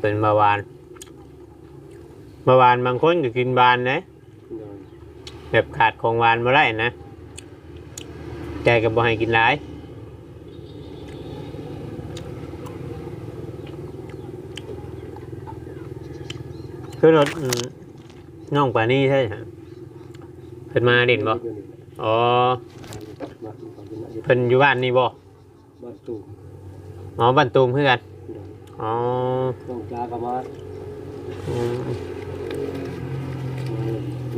เป็นเบาหวานเบาหวานบางคนก็กินบานนะโดยแบบขาดของหวานมาได้นะใจก็บ่ให้กินหลายคือรถอืมน้องปานี่ใช่ไหมเพิ่นมาเด่นบ่อ๋อบ้านของคุณน่ะเพิ่นอยู่บ้านนี่บ่บ้านตู่อ๋อบ้านตูมคือกันโดย อ๋อต้องจ้าก็มาอืม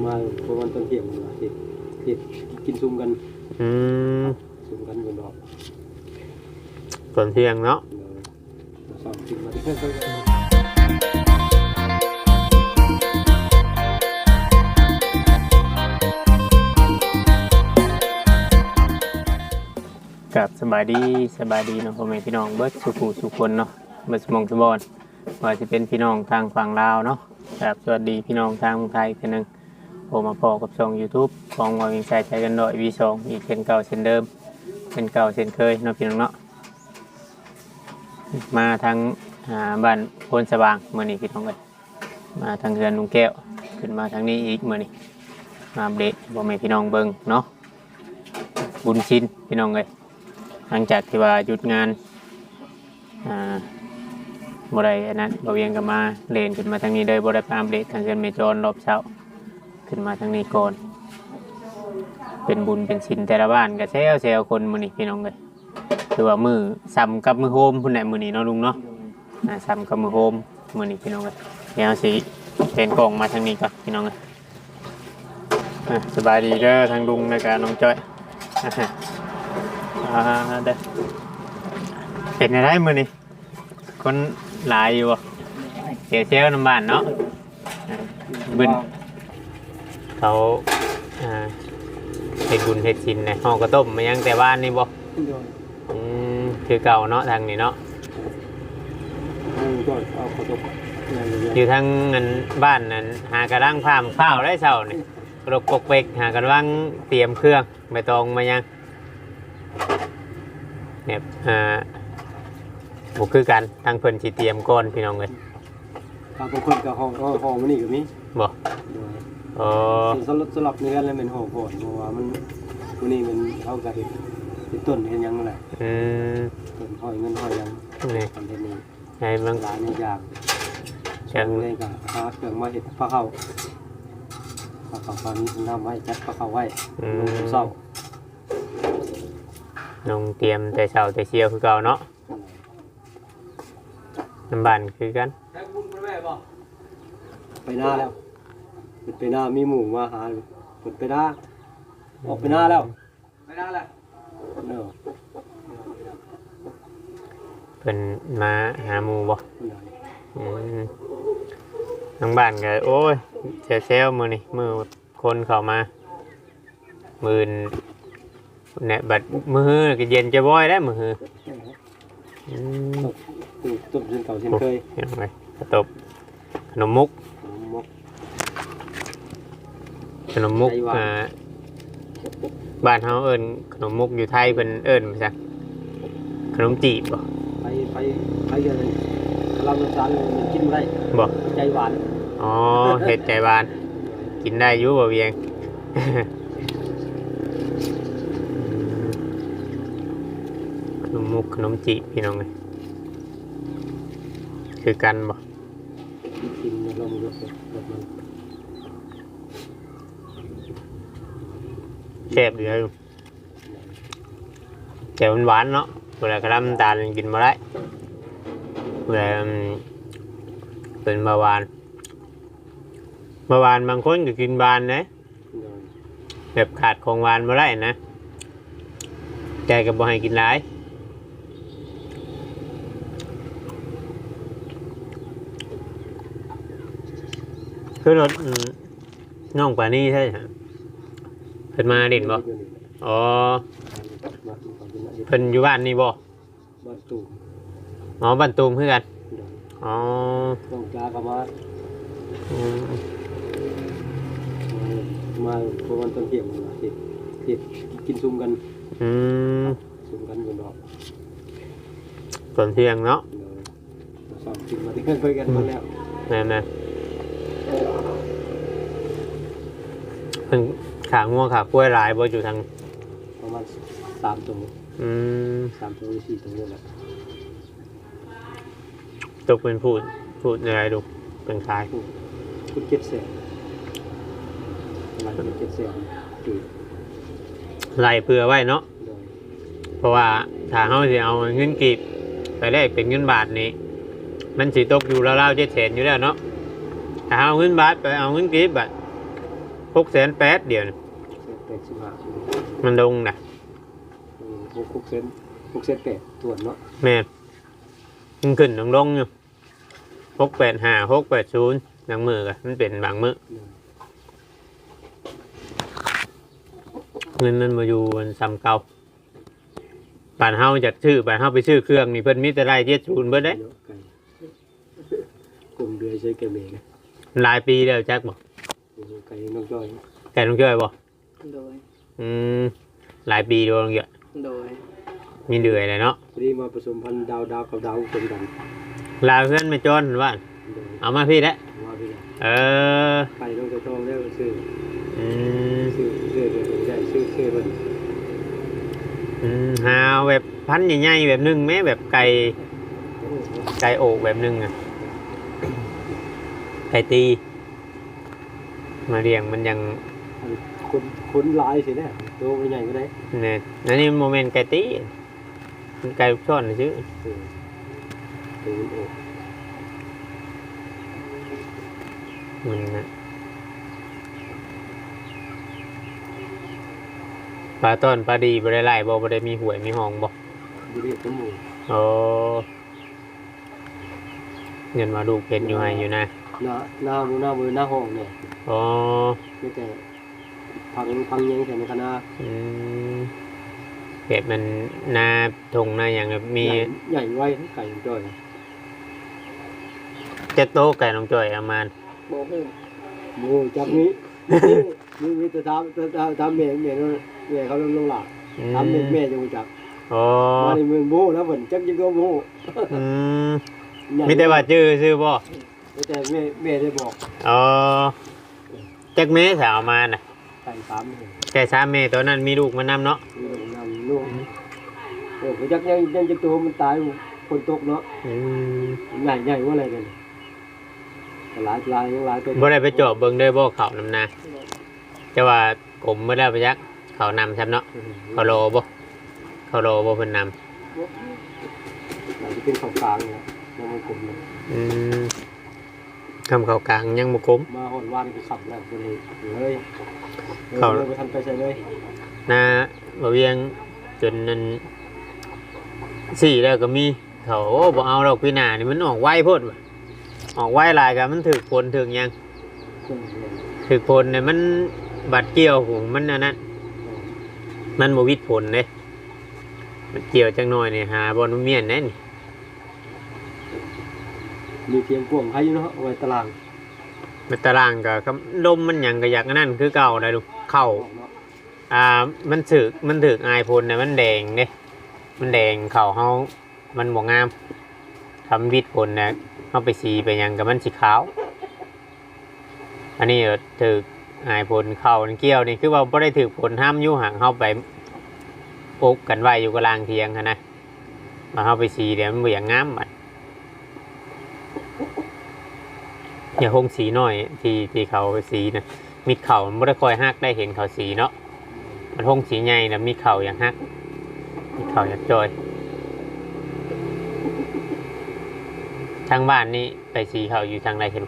มาประมาณตอนเที่ยงนี่ล่ะสิสิกินซุ่มกันอืมซุ่มกันบนดอกก่อนเที่ยงเนาะโดยมาสอบกินมาที่เพิ่นกับสบายดีสบายดีเนาะพ่อแม่พี่น้องเบิร์ดสุขุสุขคนเนาะ เบิดสมองสมบอนว่าจะเป็นพี่น้องทางฝั่งลาวเนาะกับสวัสดีพี่น้องทางเมืองไทยเพียงหนึ่งผมมาพอกับช่อง YouTube ของวาวิงใจใจกันดอยวีสองอีกเช่นเก่าเช่นเดิมเช่นเก่าเช่นเคยเนาะพี่น้องเนาะมาทางบ้านโพนสว่างเมื่อนี้พี่น้องเลยมาทางเรือนลุงแก้วขึ้นมาทางนี้อีกเมื่อนี้มาเดตพ่อแม่พี่น้องเบิงเนาะบุญชินพี่น้องเลยหลังจากที่ว่าหยุดงานอ่า บได้อันนั้นบเวียงก็มาเลนขึ้นมาทางนี้เลยบได้ปอัปเดตทางเชิญเมจรรอบเช้าขึ้นมาทางนี้ก่อน เป็นบุญเป็นชินแต่ละบ้านก็แซวแซวคนมือนี่พี่น้องเลยคือว่ามือซ้ำกับมือโฮมพุ่นแหละมือนี่เนาะลุงเนาะอ่าซ้ำกับมือโฮมมือนี่พี่น้องเลยเดี๋ยวสิเป็นกล่องมาทางนี้ก่อนพี่น้องเลยอะสบายดีเด้อทางลุงในการน้องจ้อยอ่าเด้อเป็นอะไรมือนี่คน หลายอยู่บ่เสียเซลน้ำบ้านเนาะอ่าบึนเขาอ่าเฮ็ดบุญเฮ็ดชินในห้องกระต้มมายังแต่บ้านนี่บ่โดยอืมคือเก่าเนาะทางนี้เนาะให้ก็เอาขอตกอย่างเงี้ยอยู่ทางอันบ้านนั้นหากระดังพามข้าวได้เช้านี่กรกปกเปกหากระดังเตรียมเครื่องใบตองมายังเนี่ยอ่า บุคือกันทางเพิ่นสิเตรียมก่อนพี่น้องเลยบางคนกับห้องเอาห้องมันนี่ก็มีบ่โดยอ๋อสลับสลับเนื้อแล้วเป็นห้องก่อนเพราะว่ามันมันนี่มันเอากระเห็ดเป็นต้นเห็นยังไงอืมต้นห้อยเงินห้อยยังนี่ทำเห็นนี่ไงบางหลายในอย่างจังเลยกับหาเครื่องมาเห็ดพระเข้าพระเข้าตอนนี้น้ำไว้จัดพระเข้าไว้อืลงมเศร้า น้องเตรียมแต่เช้าแต่เชียวคือเก่าเนาะ น้ำบานคือกันไปหน้าแล้วเป็นไปหน้ามีหมู่มาหาเป็นไปหน้าออกไปหน้าแล้วไปหน้าแล้วเนอะเพิ่นมาหาหมู่บ่อืมน้องบ้านก็โอ้ยเซลเซลมือนี่มือคนเข้ามามือนเนี่ยบัดมือฮือก็เย็นจะบ่อยแล้วมือ ฮืออืมตื่นต้มเส้นเก่าเส้นเคยเห็นไหมกระตบขนมมุกมกขนมมุกไต้หวันอ่าบ้านเฮาเอิ้นขนมมุกอยู่ไทยเพิ่นเอิ้นว่าจังขนมจีบบ่ไปไปไปกันเลยเราน้ำตาลมันกินไม่ได้บ่ใจหวานอ๋อเฮ็ดใจบาน กินได้อยู่บ่เวียง ขน มมุกขนมจีบพี่น้องเอ้ยคือกันบ่กินลมรสรสมันแซ่บอยู่แล้วแต่มันหวานเนาะเวลากระลำตาลกินบ่ได้เวลาอืมเป็นเบาหวานเบาหวานบางคนก็กินบานนะแบบขาดของหวานมาได้นะใจกับบ่ให้กินหลาย คือรถอืมน้องปานี่ใช่ไหมเพิ่นมาเด่นบ่อ๋อเพิ่นอยู่บ้านนี่บ่บ้านตู่อ๋อบ้านตูมคือกันอ๋อต้องจ้าก็มาอืมมาประมาณตอนเที่ยงนี่ล่ะสิสิกินซุ่มกันอืมซุ่มกันบนดอกตอนเที่ยงเนาะเดี๋ยวมาสอบถึงมาที่เพื่อนคุยกันหมดแล้วแม่นนะ เพิ่นขาง่วงขากล้วยหลายบ่อยู่ทางประมาณสามตัวอืมสามตัวหรือสี่ตัวนี่แหละตกเป็นพูดพูดอะไรดูเป็นคล้ายคุณเก็บเสียประมาณเก็บเสียจุดไล่เผื่อไว้เนาะโดยเพราะว่าถ้าเฮาสิเอาเงินกีบไปแลกเป็นเงินบาทนี่มันสิตกอยู่ราวๆเจ็ดแสนอยู่แล้วเนาะถ้า เอาเงินบาทไปเอาเงินกีบบัดหกแสนแปดเดียวนี่เส้นเป็ดสิบห้ามันลงนะหกหกเส้นหกเส้นเป็ดส่วนเนาะแม่นมันขึ้นลงลงอยู่หกแปดห้าหกแปดศูนย์บางมือกันมันเป็นบางมือเงินมันมาอยู่มันซ้ำเก่าป่านเฮาจากชื่อป่านเฮาไปซื้อเครื่องนี่เพิ่นมีแต่ไล่เจ็ดศูนย์เบิดเด้เนาะไก่กลุ่มเดือยใช้แกเมง หลายปีแล้วจักบ่ไก่น้องจ้อยแกต้องช่วยบ่โดย อืมหลายปีโดนเยอะโดย มีเดือยเลยเนาะพอดีมาผสมพันธุ์ดาวดาวกับดาวผสมกันลาเพื่อนไม่จนว่าโดยเอามาพี่แล้วว่าพี่ละเออไก่น้องจะต้องเรียกชื่ออืมชื่อชื่อเป็นได้ชื่อชื่อเป็นอืมหาแบบพันธุ์ใหญ่ๆแบบหนึงแม่แบบไก่ไก่โอกแบบหนึงอะ ไก่ตี มาเรียงมันยังคนคนลายสิเนี่ยตัวใหญ่ก็ได้เนี่ยนั่นนี่โมเมนต์ไก่ตีมันไก่ลูกช่อนชื่อตัวมันโอ้มันนะปลาต้นปลาดีบ่ได้ไล่บ่บ่ได้มีหวยมีห้องบ่ดูดิตัวหมูโอ้เงินมาดูเพชรอยู่ให้อยู่นะ หน้าหน้ามือหน้ามือหน้าห้องเนี่ยอ๋อไม่แต่พังพังยังแต่ในคณะอืมเพชรมันหน้าทงหน้าอย่างแบบมี ใหญ่ใหญ่ไว้ไก่จ้อยเจ็ดโต๊ะไก่น้องจ่อยประมาณโบหูหมูจับนี้ นี่มีแต่ทำแต่ทำเมย์เมย์เมย์เขาลงลงหลักอืทำเมย์เมย์จะจับอ๋อมาในเมืองโม่แล้วเหมือนจักยิ่งก็โม่อืมมีแต่ว่าชื่อชื่อบ่ แต่เมย์เมย์ได้บอกอ๋อจักเมสเอามาน่ะไก่สามเมย์แต่สามเมตัวนั้นมีลูกมานำเนาะมีลงนำนุ่มโอ้ยจักยังยังจะตัวมันตายคนตกเนาะอืมใหญ่ใหญ่ว่าอะไรกันหลายหลายยังหลายตัวบ่ได้ไปเจาะเบิ่งเด้อบ่เขานำนาจะว่ากลมบ่ได้ไปยักเขานำใช่เนาะเขาโลบ่เขาโลบ่เพิ่นนำอาจจะเป็นของกลางเนี่ยยังไม่กลมเลยอืม คำเขากลางยังบ่กลมมาหอนว่านก็ขับแล้วเลยเลยเข้าเลยไปทันไปใส่เลยนาบ่เวียงจนนั้นสี่แล้วก็มีเขาโอ้บ่เอาดอกพี่หน้านี่มันออกไวโพดว่ะออกไวหลายก็มันถึกผลถึกหยังถึกผลเนี่ยมันบัดเกี่ยวของมันอันนั้นมันบ่วิดผลเด้มันเกี่ยวจังหน่อยนี่หาบ่นุ่มเมียนแน่นี่ มีเพียงกวงให้อยู่เนาะเอาไว้ตารางมันตารางก็ก็ลมมันหยังก็อยากอันนั้นคือเก่าได้ลูกเข้า ออกเนาะอ่ามันถึกมันถึกอายพลเนี่ยมันแดงเด้มันแดงเข่าเฮามันบ่งามทำวิดผลเนี่ยเฮาไปสีไปหยังกับมันสีขาว อันนี้ก็ถึกอายพลเข่านี่เกี่ยวนี่คือว่าบ่ได้ถึกผลห้ามอยู่ห่างเฮาไปอกกันไว้อยู่กับลางเทียงหั้นนะมาเฮาไปสีเดี๋ยวมันบ่อย่างงามบัด อย่าคงสีน้อยที่ที่เขาไปสีนะมิดเข่ามันบ่ได้คอยฮักได้เห็นเขาสีเนาะมันหงสีใหญ่นะมีเข่าอย่างฮักมีเข่าอย่างจอยทางบ้านนี่ไปสีเขาอยู่ทางไหนเห็น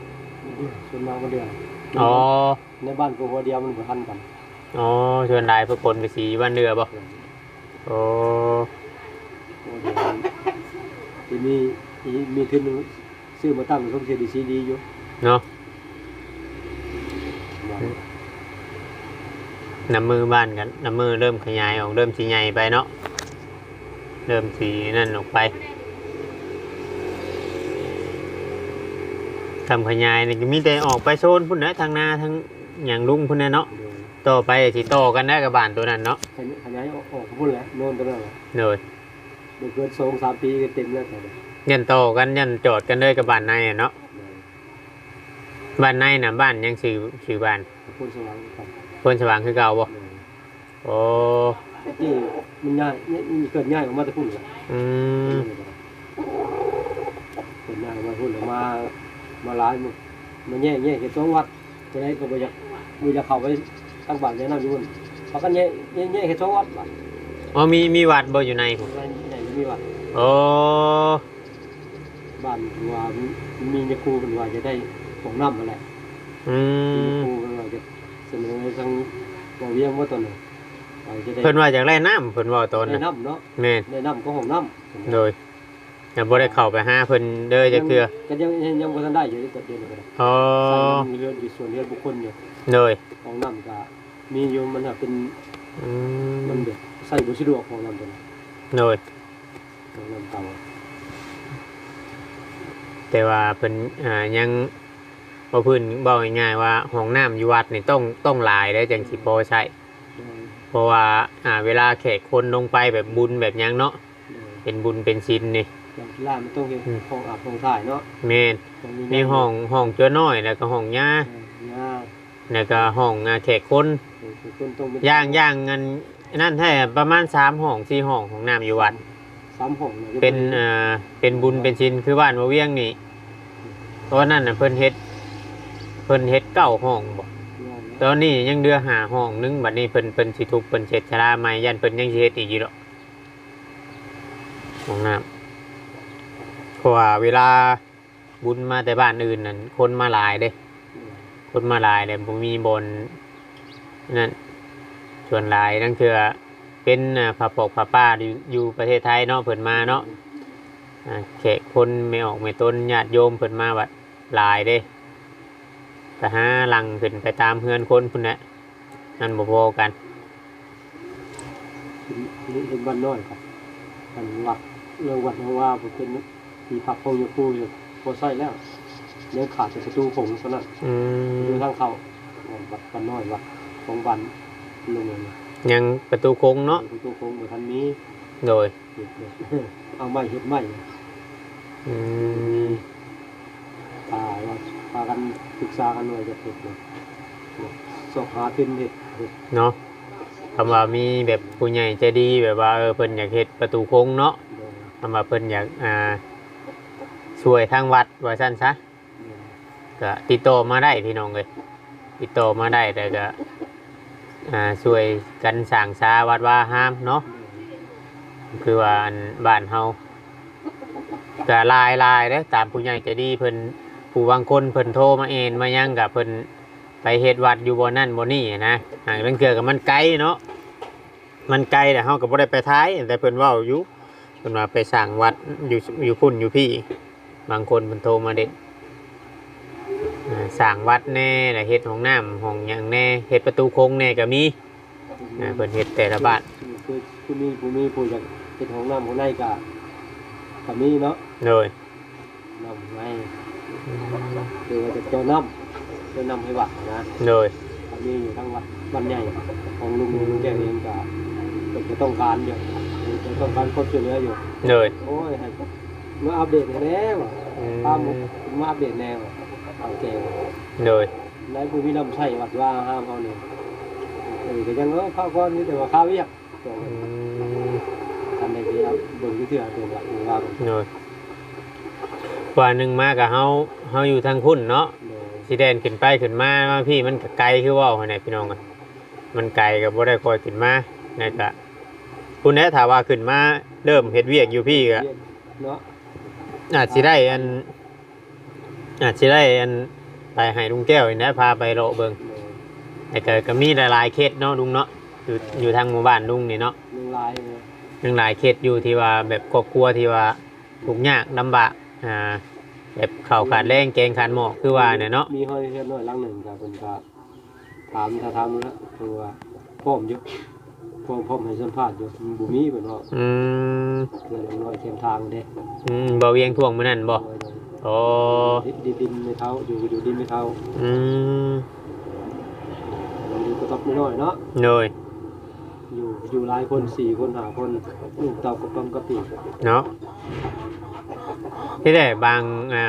ส่วนมากมันเดือดอ๋อในบ้านกูหัวเดียวมันบ่ทันกันอ๋อชวนนายพระกลไปสีบ้านเรือบ่โอ้หัวเดียวมันทีนี้อีมีทึนหนึงซื้อมาตั้งเขาเสียดีซีดีอยู่ เนาะน้ำมือบ้านกันน้ำมือเริ่มขยายออกเริ่มสีใหญ่ไปเนาะเริ่มสีนั่นออกไปทำขยายนี่ก็มีแต่ออกไปโซนพุ่นนะทางหน้าทางอย่างลุงพุ่นนะเนาะเดี๋ยวต่อไปสิโตกันได้กับบ้านตัวนั้นเนาะขยายออกออกพุ่นแล้วโน่นตัวนั้นแหละเลยเดี๋ยวเกินสองสามปีก็เต็มแล้วแต่เดี๋ยวยันโตกันยันโจทย์กันเลยกับบ้านในอะเนาะ บ้านในน่ะบ้านยังชื่อชื่อบ้านคนสว่างครับคนสว่างคือเก่าบ่โอ้ที่มันง่ายเนี่ยมันเกิดง่ายออกมาแต่พุ่นเลยอืมเกิดง่ายออกมาพุ่นแล้วมามาหลายมันมาแย่แย่เห็นสองวัดจะได้ก็บ่อยากบ่อยากเข้าไปทางบ้านแนะนำอยู่พุ่นเขาก็แย่แย่แย่เห็นสองวัดบ้านอ๋อมีมีวัดบ่อยู่ในผมบ้านไหนมีวัดโอ้บ้านว่ามียาคูเป็นว่าจะได้ ของน้ำอะไรอืมีมยาคูเป็นว่าจะเสนอทางบ่เวียงว่าตอนนั้นว่าจะได้เพิ่นว่าจากแร่น้ำเพิ่นว่าตนได้น่ะน้ำเนาะแม่นได้น้ำก็ของน้ำโดยแต่บ่ได้เข้าไปหาเพิ่นเด้อจักเทื่อก็ยังยังยังบ่ทันได้อยู่ในตัวเดียวเลยอ๋อใส่ยังมีเรือนอยู่ส่วนเรือนบุคคลอยู่โดยของน้ำก็มีอยู่มันน่ะเป็นอืมันมแบบใส่บ่สะดวกของน้ำตัวนี้โดย ของน้ำเก่า แต่ว่าเพิ่นอ่ายัง บ่เพิ่นบอกง่ายๆว่าห้องน้ำอยู่วัดนี่ต้องต้องหลายได้จังสิพอใช้เพราะว่าอ่าเวลาแขกคนลงไปแบบบุญแบบหยังเนาะเป็นบุญเป็นศีลนี่อย่างที่ร้านมันต้องเฮ็ดอืมของอาบของถ่ายเนาะแม่นต้องมีห้องห้องจัวน้อยแล้วก็ห้องหญ้าเออย่าแล้วก็ห้องอ่าแขกคนคือคนต้องย่างย่างเงินนั่นแท้ประมาณ3ห้อง4ห้องของน้ำอยู่วัด สามห้องยเป็นอ่าเป็นบุญเป็นชินคือบ้านบ่เวียงนี่ตอนนั้นน่ะเพิ่นเฮ็ดเพิ่นเฮ็ดเก้าห้องบ่ตอนนี้ยังเดือหาห้องหนึงบัดนี้เพิ่นเพิ่นสิทุบเพิ่นเช็ดชราใหม่ยันเพิ่นยังสิเฮ็ดอีกอยู่ดอกห้องน้ำเพราะว่าเวลาบุญมาแต่บ้านอื่นนั่นคนมาหลายเด้ คนมาหลายเลยบ่มีบนนั่นส่วนหลายนั่นคือเป็นอ่าพระปกพระป้าอยู่อยู่ประเทศไทยเนาะเพิ่นมาเนาะอ่าแขกคนไม่ออกไม่ต้นญาติโยมเพิ่นมาบัดหลายเด้ ไปหาลังขึ้นไปตามเฮือนคนพุ่นแหละนั่นบ่พอกันนี่เป็นบ้านน้อยครับกันวัดเรื่องวัดเพราะว่าผมเป็นมีผักพงอยู่คู่อยู่พอใส่แล้วยังขาดแต่ประตูผงเท่านั้นอืดูมทางเข้าวัดบ้านน้อยวัดของบ้านลงเลยยังประตูโค้งเนาะประตูผงเหมือนทันนี้โดยเฮ็ดเลยเอาไม้เฮ็ดไม้อืมพาว่า พากันปรึกษากันหน่อยจะเฮ็ดเลยสอบหาเป็นเฮ็ดเฮ็ดเนาะคำว่ามีแบบผู้ใหญ่ใจดีแบบว่าเออเพิ่นอยากเฮ็ดประตูโค้งเนาะโดยคำว่าเพิ่นอยากอ่าช่วยทางวัดว่าซั่นซะก็ติดต่อมาได้พี่น้องเลยติดต่อมาได้แต่ก็อ่าช่วยกันสั่งสาวัดว่าห้ามเนาะคือว่าอันบ้านเฮาก็หลายลายเด้อตามผู้ใหญ่ใจะดีเพิ่น ผู้บางคนเพิ่นโทรมาเองมายังกับเพิ่นไปเฮ็ดวัดอยู่บ่นั่นบ่นี่นะหางเรื่องเกือกับมันไกลเนาะมันไกลแต่เฮาก็บ่ได้ไปท้าย แต่เพิ่นเว้าอยู่เพิ่นว่าไปสร้างวัดอยู่อยู่พุ่นอยู่พี่ บางคนเพิ่นโทรมาเด็ดอ่าสร้างวัดแน่แล้วเฮ็ดห้องน้ำห้องหยังแน่เฮ็ดประตูโค้งแน่ก็มีอ่าเพิ่นเฮ็ดแต่ละบ้านคือผู้มีผู้มีผู้อยากเป็นของน้ำของในกะก็มีเนาะเลยน้ำใน คือว่าจะเจ้าน้ำเจ้าน้ำให้วัดนะเลยก็มีอยู่ทั้งวัดบ้านใหญ่ของลุงลุงแกเองก็จะต้องการอยู่จะต้องการคนช่วยเหลืออยู่เลยโอ้ยให้เมื่ออัปเดตแล้วตามมมาอัปเดตแนวเอาแกเลยนายผู้มีน้ำใช่วัดว่าห้ามเขาเนี่ยเออก็ยังเออข้าวก้อนนี่แต่ว่าข้าวเวียกอืมทำได้ดีครับเบิ่งที่เถื่อเดือนละหนึ่งว่ากันเลย ว่าหนึ่งมากับเฮาเฮาอยู่ทางพุ่นเนาะโดยสิแดนขึ้นไปขึ้นมาว่าพี่มันก็ไกลคือเว่าหั่นแหละพี่น้องอะมันไกลก็บ่ได้คอยขึ้นมานะก็คุณแน่ถ้าว่าขึ้นมาเริ่มเฮ็ดเวียกอยู่พี่ก็เนาะอาจสิได้อัน อาจสิได้อันไปให้ลุงแก้วนี่นะพาไปเลาะเบิ่งโดยแต่ก็ก็มีหลายๆเคสเนาะลุงเนาะอยู่อยู่ทางหมู่บ้านลุงนี่เนาะหนึ่งลายเลยยังหลายเคสอยู่ที่ว่าแบบครอบครัวที่ว่าทุกข์ยากลำบาก อ่าแบบข้าวขาดแรงแกงขาดหม้อคือว่าเนี่ยเนาะมีห้อยเทียนน้อยหลังหนึ่งครับเป็นก็ถามถ้าถามแล้วคือว่าพร้อมอยู่พร้อมพร้อมให้สัมภาษณ์อยู่บุมีเหมือนว่าอืมเพื่อนน้อยเทียมทางเด้อืมบ่เวียงท่วงมื้อนั้นบ่โดยโดยโอ้ดินดินไม่เท้าอยู่อยู่ดินไม่เท้าอืมอยู่กระต๊อบน้อยๆเนาะโดยอยู่อยู่หลายคนสี่คนห้าคนลูกเต่ากระป๋อมกระปีเนาะ ที่ได้บางอ่า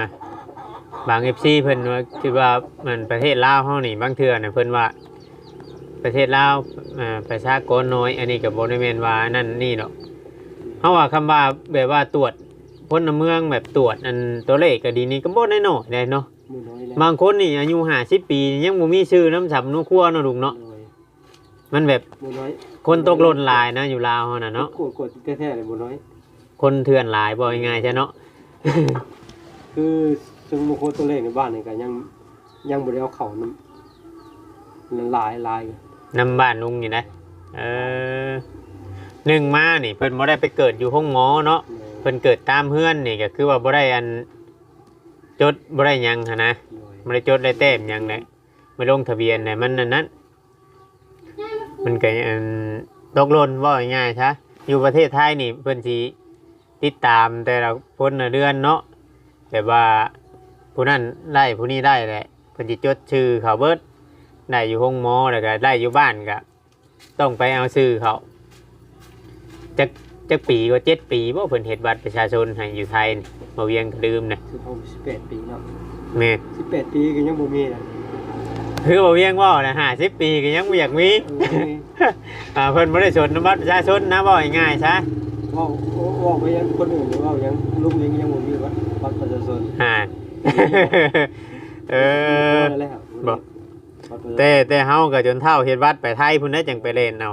บาง FC เพิ่นว่าคิดว่ามันประเทศลาวเฮานี่บางเทื่อน่ะเพิ่นว่า ประเทศลาวอ่าประชากรน้อย อันนี้ก็บ่ได้แม่นว่านั่นนี่ดอกเฮาว่าคำว่าแบบว่าตรวจพลเมืองแบบตรวจอันตัวเลขก็ดีนี่ก็บ่ได้น้อยได้เนาะมือน้อยแล้วบางคนนี่อายุ50ปี ยังบ่มีชื่อน้ำสำนุครัวเนาะลุงเนาะน้อยมันแบบมือน้อย คนตกหล่นหลายนะอยู่ลาวเฮาน่ะเนาะกดกดแท้ๆเลยมือน้อย คนเถื่อนหลายบ่ง่ายๆใช่เนาะ คือซึ่งบางคนตัวเลขในบ้านนี่ก็ยังยังบ่ได้เอาเข้าน้ำหลายหลายนำบ้านลุงนี่นะเออหนึ่งมานี่เพิ่นบ่ได้ไปเกิดอยู่ห้องหมอเนาะเพิ่นเกิดตามเฮือนนี่ก็คือว่าบ่ได้อันจดบ่ได้หยังหันนะบ่ได้จดได้แต้มหยังเลยไม่ลงทะเบียนเนี่ยมันนั่นนั้นมันก็อันตกหล่นว่าง่ายๆซะอยู่ประเทศไทยนี่เพิ่นสิ ติดตามแต่ละคนละเดือนเนาะแบบว่าผู้นั้นได้ผู้นี้ได้แหละเพิ่นสิจดชื่อเขาเบิดได้อยู่ห้องหมอแล้วก็ได้อยู่บ้านก็ต้องไปเอาชื่อเขาจักจักปีก็เจ็ดปีบ่เพิ่นเฮ็ดบัตรประชาชนให้อยู่ไทยนี่บ่เวียงก็ลืมนะคือเขา18ปีเนาะแม่น18ปีก็ยังบ่มีนะคือบ่เวียงเว่านะ50ปีก็ยังบ่อยากมี เอออ่าเพิ่นบ่ได้สนบัตรประชาชนนะบ่ง่ายๆซะเว้าเว้าไปยังคนอื่นหรือว่ายังลุงยังยังบ่มีวัดบัตรประชาชนฮ่าเออแล้วบ่บัตรประชาชนแต่แต่เฮาก็จนเท่าเฮ็ดบัตรไปไทยพุ่นได้จังไปเล่นเอา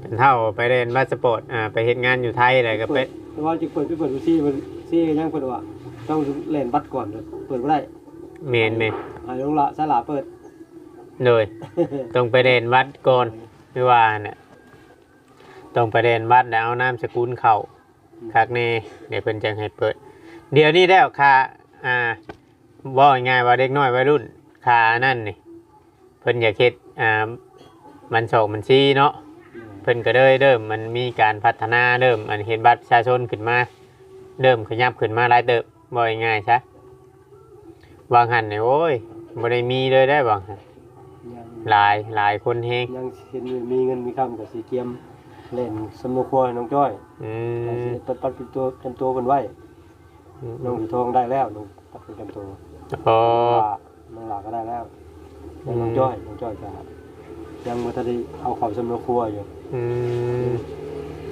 เป็นเท่าไปเล่นบัตรสปอร์ตอ่าไปเฮ็ดงานอยู่ไทยแล้วก็ไปแต่ว่าจะเปิดไปเปิดดูซี่มันซี่ก็ยังเปิดว่าต้องเล่นบัตรก่อนเปิดบ่ได้เมนเมนให้ลงละสลาเปิดเลยต้องไปเล่นบัตรก่อนไม่ว่าเนี่ย ต้องไปเล่นบัตรแล้วเอานามสกุลเข้าคักแน่เดี๋ยวเพิ่นจังให้เปิด เดี๋ยวนี้แล้วค่าอ่าบ่ง่ายๆว่าเด็กน้อยวัยรุ่นค่านั่นนี่เพิ่นอยากเฮ็ดอ่ามันโศกมันซีเนาะเพิ่นก็เลยเริ่มมันมีการพัฒนาเริ่มอันเห็นบัตรประชาชนขึ้นมาเริ่มขยับขึ้นมาหลายเติบบ่ง่ายๆซะวางหันนี่โอ้ยบ่ได้มีเลยได้บางหันยังหลายหลายคนเฮงยังเห็นมีเงินมีคำกับสีเกียม เล่นสมุนครัวให้น้องจ้อยอืแล้วสิมปัดปัดเป็นตัวเป็นตัวเป็นไว้น้องสีทองได้แล้วน้องปัดเป็นตัวพอว่าน้องหลาก็ได้แล้วแล้วน้องจ้อยน้องจ้อยจะยังมาทันได้เอาเขาสมุนครัวอยู่อืม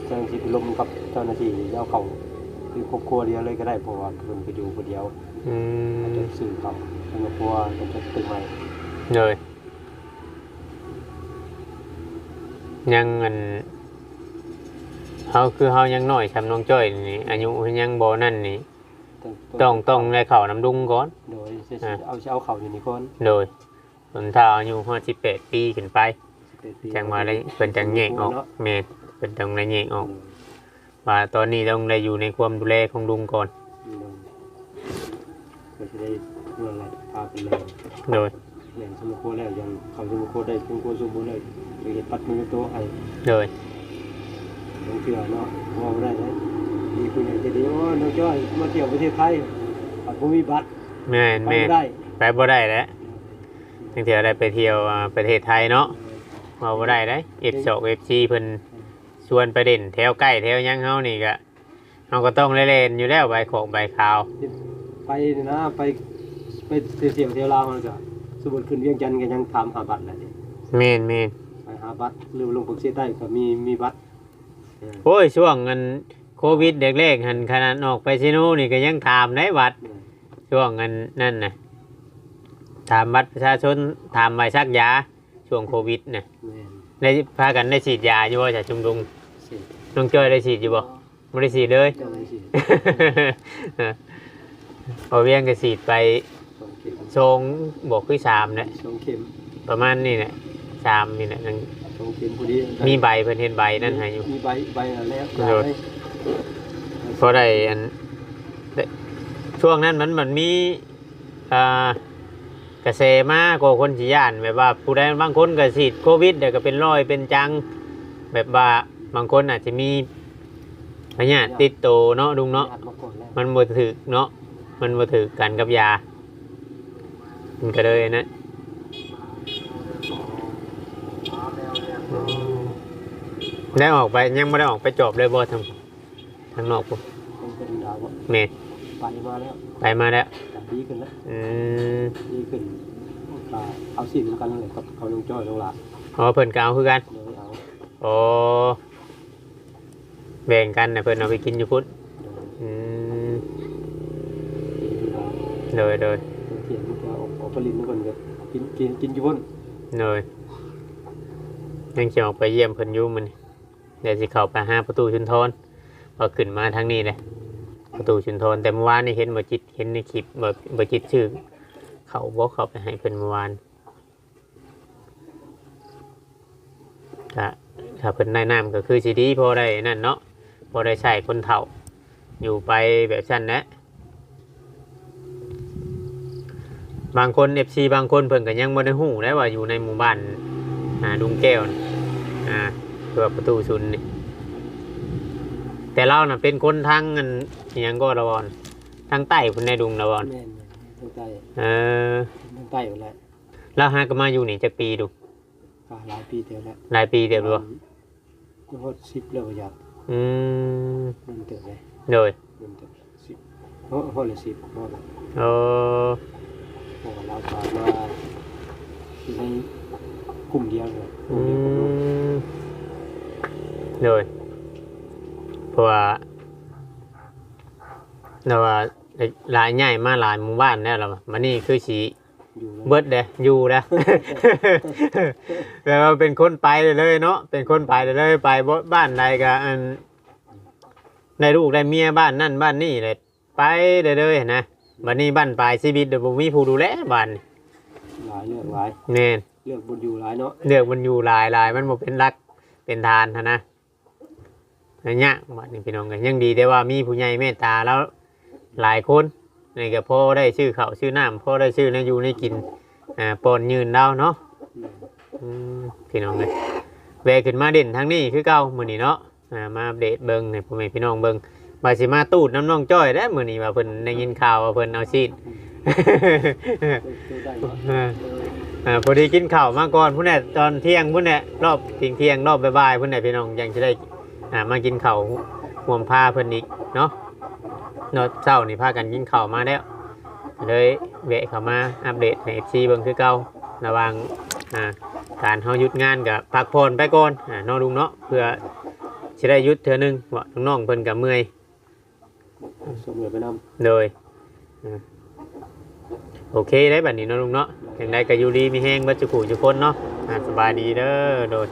เจ้าหน้าที่ไปลมกับเจ้าหน้าที่เอาเขาคือครอบครัวเดียวเลยก็ได้เพราะว่าเพิ่นไปดูคนเดียวอือาจมจะสื่อเขาสมุนครัวจะจะตึกใหม่เลยยังเงิน เฮาคือเฮายังน้อยชำน้องจ้อยนี่อายุยังบ่นั่นนี่ต้องต้องได้เข้าน้ำดุงก่อน โดยสิเอาเอาเขาอยู่นี่ก่อนโดยคนถ้าอายุห้าสิบแปดปีขึ้นไป11ปีจังมาได้เป็นจังแยกออกเนาะแม่นเป็นจังได้แยกออกว่าตอนนี้ต้องได้อยู่ในความดูแลของลุงก่อนก็จะได้เมื่อไรพาไปแรงโดยแรงสมุโคแล้วยังเขาสมุโคได้สมุโคสมบูรณ์เลยไปเห็นปัดมือโตให้โดย น้องเถื่อเนาะว่าไม่ได้เลยมีคุณอยากจะดีโอ้น้องจ้อยมาเที่ยวประเทศไทยปัดผมมีบัตรแม่นไปแม่นไม่ได้ไปบ่ได้แล้วตั้งแต่ได้ไปเที่ยวอ่าประเทศไทยเนาะมาบ่ได้ได้เอฟสองเอฟซีเพิ่นชวนไปเด่นแถวใกล้แถวหยังเฮานี่ก็เฮาก็ต้องเล่นๆอยู่แล้วใบของใบขาว ไปนี่นะไปไปเที่ยวเที่ยวลาวมันก็สมมติขึ้นเวียงจันทร์ก็ยังถามหาบัตรแหละนี่แม่นแม่นไปหาบัตรหรือลงปักเสียใต้ก็มีมีบัตรเออ โอ้ยช่วงเงินโควิดเด็กๆหันขนาดออกไปซิโน่นี่ก็ยังถามได้บัตรเนี่ยช่วงเงินนั่นน่ะถามบัตรประชาชนถามใบซักยาช่วงโควิดน่ะแม่นได้พากันได้ฉีดยาอยู่บ่จากชุมนุมสิน้องจ้อยได้ฉีดอยู่บ่ไม่ได้ฉีดเลยเจ้าเลยสิพอเวียงก็ฉีดไปสองเข็มทรงบอกคือสามเนี่ยสองเข็มประมาณนี่แหละ สามนี่แหละนั่นสองเข็มพอดีมีใบเพิ่นเห็นใบนั่นให้อยู่มีใบใบอันแล้วโดดพอได้อันได้ช่วงนั้นมันมันมีอ่ากระแสมากกว่าคนสิย่านแบบว่าผู้ใดบางคนก็ฉีดโควิดเดี๋ยวก็เป็นร้อยเป็นจัง แบบว่าบางคนอาจจะมีพยาธิติดโตวเนาะลุงเนาะญติมาก่อนแล้วมันบ่ถึกเนาะ มันบ่ถึกกันกับยา มันก็เลยนะ ได้ออกไปยังไม่ได้ออกไปจอบเลยบ่ทางทางนอกบ่มันเป็นดาวอะแม่นเไปมาแล้วไปมาแล้วแต่ดีขึ้นแล้วอืมดีขึ้นก็เอาสิ่งกันเลยกับเขาลงจ้อยลงหลาอ๋อเพิ่นก็เอาคือกันเลยเอาโอ้แบ่งกันนะเพิ่นเอาไปกินอยู่พุ่นเลยอืมดีเอาโดยโดยเทียนมันก็ออกออกผลิตมันก่อนก็กินกินกินอยู่บนโดยยังจะออกไปเยี่ยมเพิ่นอยู่มัน เดี๋ยวสิเข้าไปหาประตูชุนทรพอขึ้นมาทางนี้เลยประตูชุนทรแต่เมื่อวานนี่เห็นบ่จิตเห็นในคลิปบ่บ่จิตชื่อ เขาบ่เขาไปให้เพิ่นเมื่อวานถ้าถ้าเพิ่นได้น้ำก็คือสิดีพอได้นั่นเนาะพอได้ใช้คนเฒ่า อยู่ไปแบบชั้นแหละบางคน FC บางคนเพิ่นก็ยังบ่ได้ฮู้ได้ว่าอยู่ในหมู่บ้านอ่าดุงแก้วอ่า ตัวประตูชุนนี่แต่เราน่ะเป็นคนทางอันอิหยังก็ระวอนทางใต้พุ่นในดุงระวอนแม่นทางใต้เออทางใต้หมดแล้วแล้วหาก็มาอยู่นี่จักปีดูก็หลายปีเดียวแล้วหลายปีเดียวบ่ก็ฮอดสิบแล้วก็อยากอืมมันเติบเลยโดยมันเติบสิบฮอดฮอดเลยสิบฮอดแล้วโอ้เพราะว่าเราสามารถอยู่ในกลุ่มเดียวเลยกอืลุ่มเดียวกับลูก ม โดยเพราะว่าเราว่าหลายใหญ่มาหลายหมู่บ้านแล้วล่ะมานี่คือสีอยู่แล้วเบิดเด้อยู่แล้วแปลว่าเป็นคนไปเลยเนาะเป็นคนไปเลยไปบ่บ้านใดก็อันได้ลูกได้เมียบ้านนั่นบ้านนี่เลยไปเลยๆนะบัดนี้บ้านปลายชีวิตเดี๋ยวบ่มีผู้ดูแลบ้านนี่หลายเรื่องหลายแม่นเรื่องบนอยู่หลายเนาะเลือกมันอยู่หลายหลายมันบ่เป็นรักเป็นทานหั้นนะ เนี้ยบัดนี้พี่น้องกันยังดีได้ว่ามีผู้ใหญ่เมตตาแล้วหลายคนนี่ก็พอได้ชื่อเขาชื่อน้ำพ่อได้ชื่อในอยู่ในกินอ่าปอนยืนดาวเนาะอืมอืมพี่น้องเลยแวะขึ้นมาเด่นทางนี้คือเก่ามื้อนี้เนาะอ่ามาอัปเดตเบิ่งให้พ่อแม่พี่น้องเบิ่งว่าสิมาตูดน้ำน้องจ้อยได้มื้อนี้ว่าเพิ่นได้ยินข่าวว่าเพิ่นเอาชีดตัวได้เนาะอ่าอ่าพอดีกินข้าวมาก่อนพุ่นน่ะตอนเที่ยงพุ่นน่ะรอบที่ยงเที่ยงรอบบ่ายๆพุ่นน่ะพี่น้องยังจะได้ อ่ามากินข้าวห่วมผ้าเพิ่นอีกเนาะเนาะเช้านี่พากันกินข้าวมาแล้วเลยแวะเข้ามาอัปเดตให้ FC เบิ่งคือเก่าระหว่างอ่าการเฮาหยุดงานกับพักผ่อนไปก่อนอ่าเนาะลุงเนาะเพื่อสิได้หยุดเทื่อหนึงว่าน้องๆเพิ่นก็เมื่อยส่งเงินไปนำเลยอ่าโอเคได้บัดนี้เนาะลุงเนาะอย่างใดก็อยู่ดีมีแห้งบัจจุกุจุคนเนาะอ่าสบายดีเด้อโดย